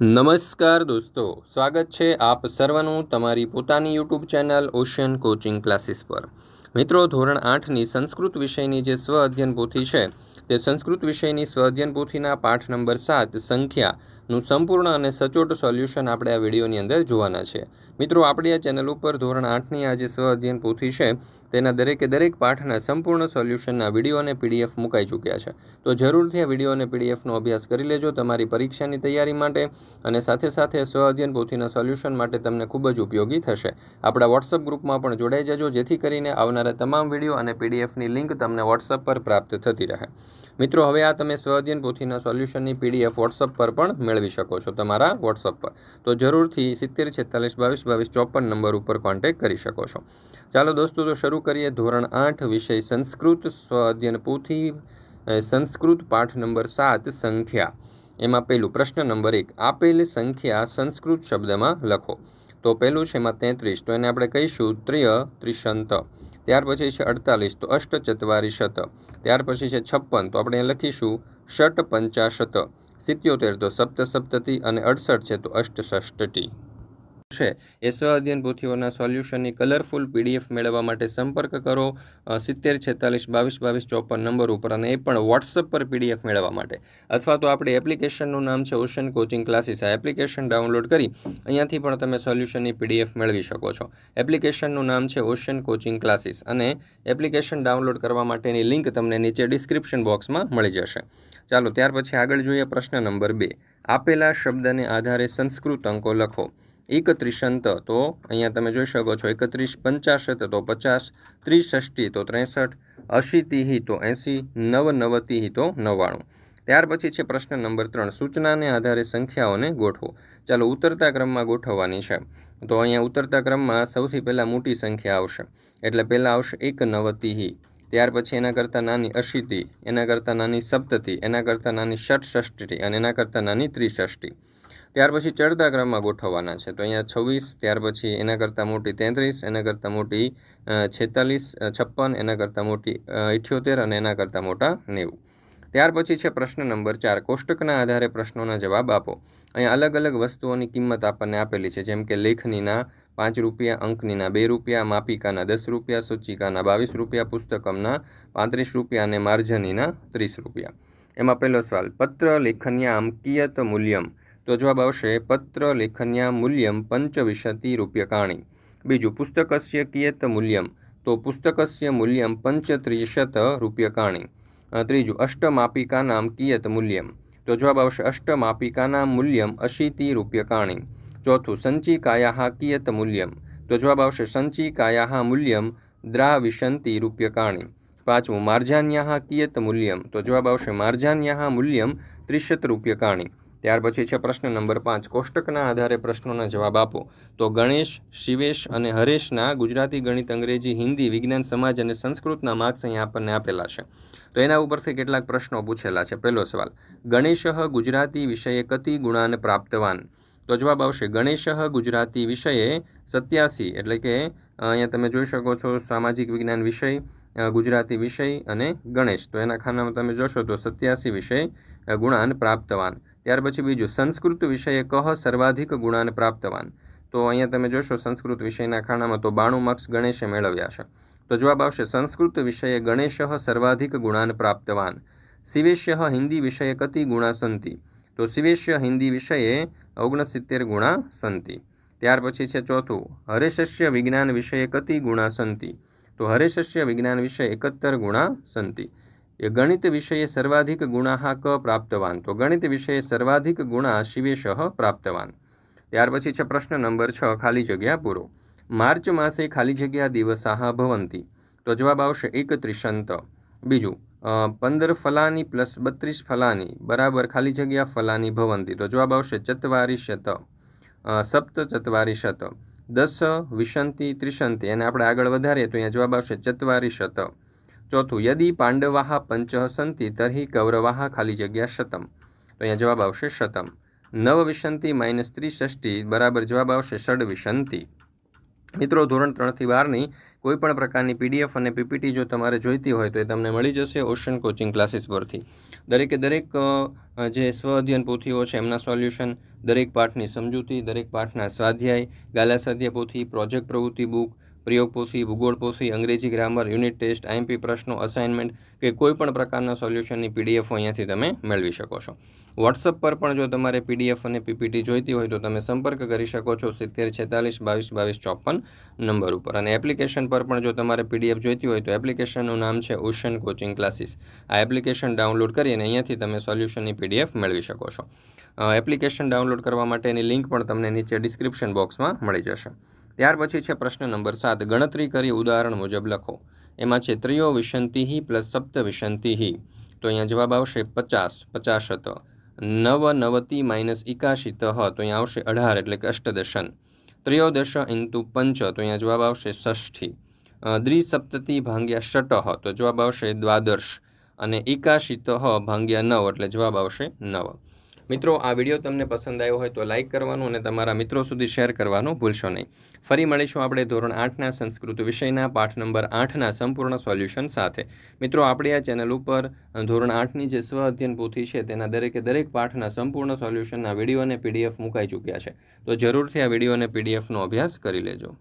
નમસ્કાર દોસ્તો, સ્વાગત છે આપ સર્વનું તમારી પોતાની YouTube channel Ocean Coaching Classes પર. મિત્રો, ધોરણ આઠની સંસ્કૃત વિષયની જે સ્વ અધ્યયન પોથી છે, તે સંસ્કૃત વિષયની સ્વ અધ્યયન પોથીના પાઠ નંબર સાત સંખ્યાનું સંપૂર્ણ અને સચોટ સોલ્યુશન આપણે આ વિડીયોની અંદર જોવાના છે. મિત્રો, આપણી આ ચેનલ ઉપર ધોરણ આઠની આ જે સ્વ અધ્યયન પોથી છે, તેના દરેકે દરેક પાઠના સંપૂર્ણ સોલ્યુશનના વીડિયો અને પીડીએફ મુકાઈ ચૂક્યા છે. તો જરૂરથી આ વીડિયો અને પીડીએફનો અભ્યાસ કરી લેજો તમારી પરીક્ષાની તૈયારી માટે અને સાથે સાથે સ્વ અધ્યયન પોથીના સોલ્યુશન માટે તમને ખૂબ જ ઉપયોગી થશે. આપણા વોટ્સઅપ ગ્રુપમાં પણ જોડાઈ જજો, જેથી કરીને આવનારા તમામ વીડિયો અને પીડીએફની લિંક તમને વોટ્સઅપ પર પ્રાપ્ત થતી રહે. મિત્રો, હવે આ તમે સ્વ અધ્યયન પોથીના સોલ્યુશનની પીડીએફ વોટ્સઅપ પર પણ મેળવી શકો છો તમારા વોટ્સઅપ પર. તો જરૂરથી સિત્તેર, છેતાલીસ, બાવીસ બાવીસ, ચોપન નંબર ઉપર કોન્ટેક્ટ કરી શકો છો. ચાલો દોસ્તો, તો શરૂ કરીએ ધોરણ આઠ વિષય સંસ્કૃત સ્વ અધ્યયન પોથી સંસ્કૃત પાઠ નંબર સાત સંખ્યા. એમાં પહેલું પ્રશ્ન નંબર એક, આપેલ સંખ્યા સંસ્કૃત શબ્દમાં લખો. તો પહેલું છે એમાં તેત્રીસ, તો એને આપણે કહીશું ત્રિય, ત્રિશંત. ત્યાર પછી છે અડતાલીસ, તો અષ્ટ ચત્વારીશત ત્યાર પછી છે છપ્પન, તો આપણે લખીશું ષટ પંચાશત. સિત્યોતેર તો સપ્ત સપ્તતિ અને અડસઠ છે તો અષ્ટ ષષ્ટટી છે. એસવા સ્વ અધ્યયન પોથીઓના સોલ્યુશનની કલરફુલ પીડીએફ મેળવવા માટે સંપર્ક કરો સિત્તેર છેતાલીસ બાવીસ બાવીસ ચોપન નંબર ઉપર અને એ પણ વોટ્સઅપ પર પીડીએફ મેળવવા માટે. અથવા તો આપણી એપ્લિકેશનનું નામ છે ઓશન કોચિંગ ક્લાસીસ. આ એપ્લિકેશન ડાઉનલોડ કરી અહીંયાથી પણ તમે સોલ્યુશનની પીડીએફ મેળવી શકો છો. એપ્લિકેશનનું નામ છે ઓશન કોચિંગ ક્લાસીસ અને એપ્લિકેશન ડાઉનલોડ કરવા માટેની લિંક તમને નીચે ડિસ્ક્રિપ્શન બોક્સમાં મળી જશે. ચાલો, ત્યાર પછી આગળ જોઈએ પ્રશ્ન નંબર બે. આપેલા શબ્દને આધારે સંસ્કૃત અંકો લખો. એકત્રીસંત, તો અહીંયા તમે જોઈ શકો છો એકત્રીસ પંચાશત તો પચાસ ત્રિષષ્ટી તો ત્રેસઠ, અશીતિહી, તો એંસી, નવનવતિહી, તો નવ્વાણું. ત્યાર પછી છે પ્રશ્ન નંબર ત્રણ, સૂચનાને આધારે સંખ્યાઓને ગોઠવો. ચાલો ઉતરતા ક્રમમાં ગોઠવવાની છે. તો અહીંયા ઉતરતા ક્રમમાં સૌથી પહેલાં મોટી સંખ્યા આવશે. એટલે પહેલાં આવશે એક નવતિહી ત્યાર પછી એના કરતાં નાની અશીતિ, એના કરતાં નાની સપ્તતિ, એના કરતાં નાની ષટષષ્ટી અને એના કરતાં નાની ત્રિષષ્ટી ત્યાર પછી ચડતા ક્રમમાં ગોઠવવાના છે. તો અહીંયા છવ્વીસ, ત્યાર પછી એના કરતાં મોટી તેત્રીસ, એના કરતાં મોટી છેતાલીસ છપ્પન, એના કરતાં મોટી ઇઠ્યોતેર અને એના કરતાં મોટા નેવું. ત્યાર પછી છે પ્રશ્ન નંબર ચાર, કોષ્ટકના આધારે પ્રશ્નોના જવાબ આપો. અહીંયા અલગ અલગ વસ્તુઓની કિંમત આપણને આપેલી છે, જેમ કે લેખનીના પાંચ રૂપિયા, અંકનીના બે રૂપિયા, માપિકાના દસ રૂપિયા, સૂચિકાના બાવીસ રૂપિયા, પુસ્તકમના પાંત્રીસ રૂપિયા અને માર્જનીના ત્રીસ રૂપિયા. એમાં પહેલો સવાલ, પત્ર લેખનીય કિયત મૂલ્યમ તો જવાબ આવશે, પત્ર લેખન્યા મૂલ્યમ પંચવિંશતિ રૂપ્યકાણી બીજું, પુસ્તકસ્ય કિયત મૂલ્યમ, તો પુસ્તકસ્ય મૂલ્યમ પંચત્રીશત રૂપ્યકાણી ત્રીજું અષ્ટમાપિકાનામ કિયત મૂલ્યમ, તો જવાબ આવશે અષ્ટમાપિકાનામ મૂલ્યમ અશીતિ રૂપ્યકાણી ચોથું સંચિકાયા કિયત મૂલ્યમ, તો જવાબ આવશે સંચિકાયા મૂલ્યમ દ્રાવિશંતિ રૂપ્યકાણી પાંચમું માર્જાન્યા કિયત મૂલ્યમ, તો જવાબ આવશે માર્જાન્યા મૂલ્યમ ત્રિશત રૂપ્યકાણી ત્યાર પછી છે પ્રશ્ન નંબર પાંચ. કોષ્ટકના આધારે પ્રશ્નોના જવાબ આપો. તો ગણેશ, શિવેશ અને હરેશના ગુજરાતી ગણિત, અંગ્રેજી, હિન્દી, વિજ્ઞાન, સમાજ અને સંસ્કૃતના માર્ક્સ અહીંયા આપણને આપેલા છે. તો એના ઉપરથી કેટલાક પ્રશ્નો પૂછેલા છે. પહેલો સવાલ, ગણેશ ગુજરાતી વિષયે કતિ ગુણાન પ્રાપ્તવાન? તો જવાબ આવશે, ગણેશ ગુજરાતી વિષયે સત્યાસી, એટલે કે અહીંયા તમે જોઈ શકો છો સામાજિક વિજ્ઞાન વિષય ગુજરાતી વિષય અને ગણેશ. તો એના ખાનામાં તમે જોશો તો સત્યાસી વિષય ગુણાન પ્રાપ્તવાન. ત્યાર પછી બીજું, સંસ્કૃત વિષયે કહ સર્વાધિક ગુણાન પ્રાપ્તવાન? તો અહીંયા તમે જોશો, સંસ્કૃત વિષયના ખાણામાં તો બાણું માર્ક્સ ગણેશે મેળવ્યા છે. તો જવાબ આવશે, સંસ્કૃત વિષયે ગણેશ સર્વાધિક ગુણાન પ્રાપ્તવાન. શિવેશ્ય હિન્દી વિષયે કતિ ગુણા સંતિ. તો શિવેશ્ય હિન્દી વિષયે ઓગણસિત્તેર ગુણા સંતિ. ત્યાર પછી છે ચોથું, હરેશસ્ય વિજ્ઞાન વિષયે કતિ ગુણા સંતિ. તો હરેશસ્ય વિજ્ઞાન વિષય એકતર ગુણા સંતિ. એ ગણિત વિષયે સર્વાધિક ગુણાહ પ્રાપ્તવાન. તો ગણિત વિષયે સર્વાધિક ગુણા શિવેશ પ્રાપ્તવાન. ત્યાર પછી છે પ્રશ્ન નંબર છ, ખાલી જગ્યા પૂરો. માર્ચ માસે ખાલી જગ્યા દિવસાહ ભવંતી. તો જવાબ આવશે એકત્રીસંત. બીજું પંદર ફલાની પ્લસ બત્રીસ ફલાની બરાબર ખાલી જગ્યા ફલાની ભવંતી. તો જવાબ આવશે ચત્વારી શત સપ્ત ચતવારી શત દસ વિશંતિ ત્રિશંતિ. એને આપણે આગળ વધારીએ તો અહીંયા જવાબ આવશે ચત્વારી શત ચોથું, યદી પાંડવાહ પંચ સંતિ તર્હિ કૌરવાહ ખાલી જગ્યા શતમ. તો અહીંયા જવાબ આવશે શતમ. નવ વિશંતિ માઇનસ ત્રિષષ્ટી, બરાબર જવાબ આવશે ષડ વિશંતિ. મિત્રો, ધોરણ ત્રણથી બારની કોઈ પણ પ્રકારની પીડીએફ અને પીપીટી જો તમારે જોઈતી હોય તો એ તમને મળી જશે ઓશન કોચિંગ ક્લાસીસ પરથી. દરેકે દરેક જે સ્વ અધ્યયન પોથીઓ છે એમના સોલ્યુશન, દરેક પાઠની સમજૂતી, દરેક પાઠના સ્વાધ્યાય, ગાલા સ્વાધ્યાય પોથી, પ્રોજેક્ટ પ્રવૃત્તિ બુક પ્રયોગ પોથી ભૂગોળ પોથી અંગ્રેજી ગ્રામર, યુનિટ ટેસ્ટ આઈએમપી પ્રશ્નો, અસાઇનમેન્ટ કે કોઈ પણ પ્રકારના સોલ્યુશનની પીડીએફ અહીંયાથી તમે મેળવી શકો છો. વોટ્સઅપ પર પણ જો તમારે પીડીએફ અને પીપીટી જોઈતી હોય તો તમે સંપર્ક કરી શકો છો સિત્તેર છેતાલીસ બાવીસ બાવીસ ચોપન નંબર ઉપર. અને એપ્લિકેશન પર પણ જો તમારે પીડીએફ જોઈતી હોય તો એપ્લિકેશનનું નામ છે ઓશન કોચિંગ ક્લાસીસ. આ એપ્લિકેશન ડાઉનલોડ કરીને અહીંયાથી તમે સોલ્યુશનની પીડીએફ મેળવી શકો છો. એપ્લિકેશન ડાઉનલોડ કરવા માટેની લિંક પણ તમને નીચે ડિસ્ક્રિપ્શન બોક્સમાં મળી જશે. ત્યાર પછી છે પ્રશ્ન નંબર સાત. ગણતરી કરી ઉદાહરણ મુજબ લખો. એમાં છે ત્રિયો વિશંતિહી પ્લસ સપ્ત વિશંતિહી તો અહીંયા જવાબ આવશે પચાસ. પચાસત નવ નવતી માઇનસ એકાશીત તો અહીંયા આવશે અઢાર એટલે કે અષ્ટદશન. ત્રયોદશ ઇન્ટુ પંચ. તો અહીંયા જવાબ આવશે ષષ્ઠી. દ્વિસપ્તતિ ભાંગ્યા ષટ તો જવાબ આવશે દ્વાદશ. અને એકાશીત ભાંગ્યા નવ એટલે જવાબ આવશે નવ. મિત્રો, આ વીડિયો તમને પસંદ આવ્યો હોય તો લાઇક કરવાનું અને તમારા મિત્રો સુધી શેર કરવાનું ભૂલશો નહીં. ફરી મળીશું આપણે ધોરણ આઠના સંસ્કૃત વિષયના પાઠ નંબર આઠના સંપૂર્ણ સોલ્યુશન સાથે. મિત્રો, આપણી આ ચેનલ ઉપર ધોરણ આઠની જે સ્વ અધ્યયન પોથી છે તેના દરેકે દરેક પાઠના સંપૂર્ણ સોલ્યુશનના વીડિયો અને પીડીએફ મુકાઈ ચૂક્યા છે. તો જરૂરથી આ વીડિયો અને પીડીએફનો અભ્યાસ કરી લેજો.